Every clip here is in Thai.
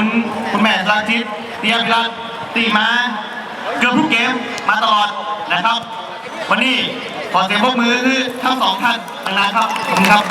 คุณคุณแม่ราชิตเตียพิรัตน์ตีมา เกือบทุกเกมมาตลอดนะครับ วันนี้ขอเสียงพวกมือทั้งสองท่านนะครับ ขอบคุณครับ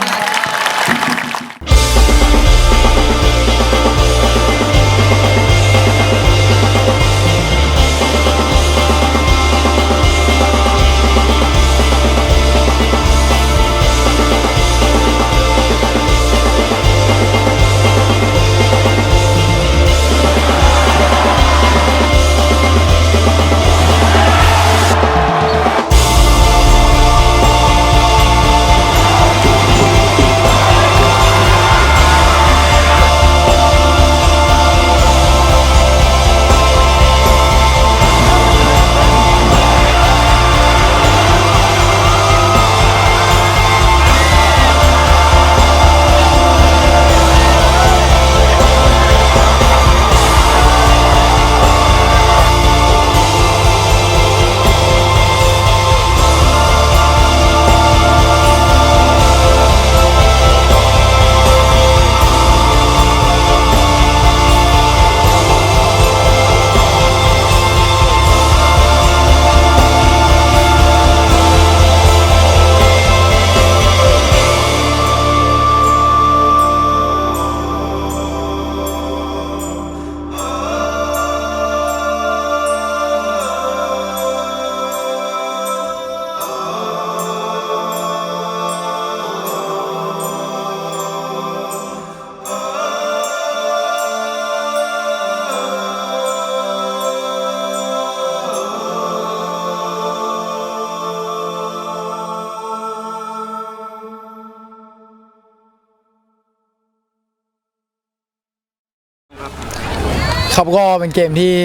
ครับก็เป็นเกมที่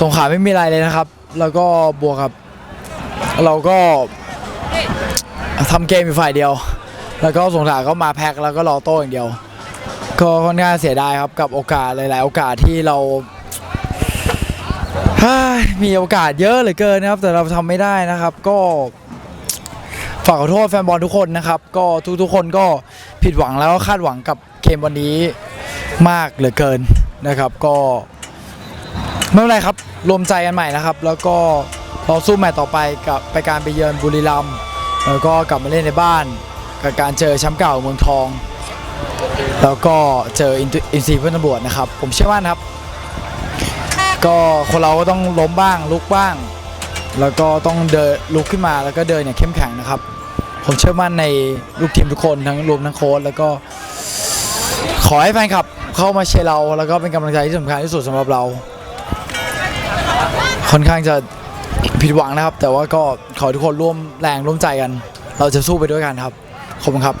สงขลาไม่มีอะไรเลยนะครับ แล้วก็บวกกับ เราก็ทำเกมอยู่ฝ่ายเดียว แล้วก็สงขลาก็มาแพ็คแล้วก็รอโต้อย่างเดียว ก็ค่อนข้างเสียดายครับกับโอกาสหลาย ๆ โอกาสที่เรามีโอกาสเยอะเหลือเกินนะครับ แต่เราทำไม่ได้นะครับ ก็ฝากขอโทษแฟนบอลทุกคนนะครับ ก็ทุกๆคนก็ผิดหวังแล้วก็คาดหวังกับ เกมวันนี้มากเหลือเกินนะครับ ก็ไม่เป็นไรครับรวมใจกันใหม่นะครับ แล้วก็เราสู้แมตช์ต่อไปกับไปการไปเยือนบุรีรัมย์แล้วก็กลับมาเล่นในบ้านกับการเจอแชมป์เก่าเมืองทอง แล้วก็เจออินซีเพื่อนตำรวจนะครับ ผมเชื่อมั่นครับ ก็คนเราก็ต้องล้มบ้างลุกบ้าง แล้วก็ต้องเดินลุกขึ้นมาแล้วก็เดินอย่างเข้มแข็งนะครับ ผมเชื่อมั่นในลูกทีมทุกคนทั้งรวมทั้งโค้ชแล้วก็ ขอให้แฟนคลับเข้ามาเชียร์เรา แล้วก็เป็นกำลังใจที่สำคัญที่สุดสำหรับเรา ค่อนข้างจะผิดหวังนะครับ แต่ว่าก็ขอทุกคนร่วมแรงร่วมใจกัน เราจะสู้ไปด้วยกันครับ ขอบคุณครับ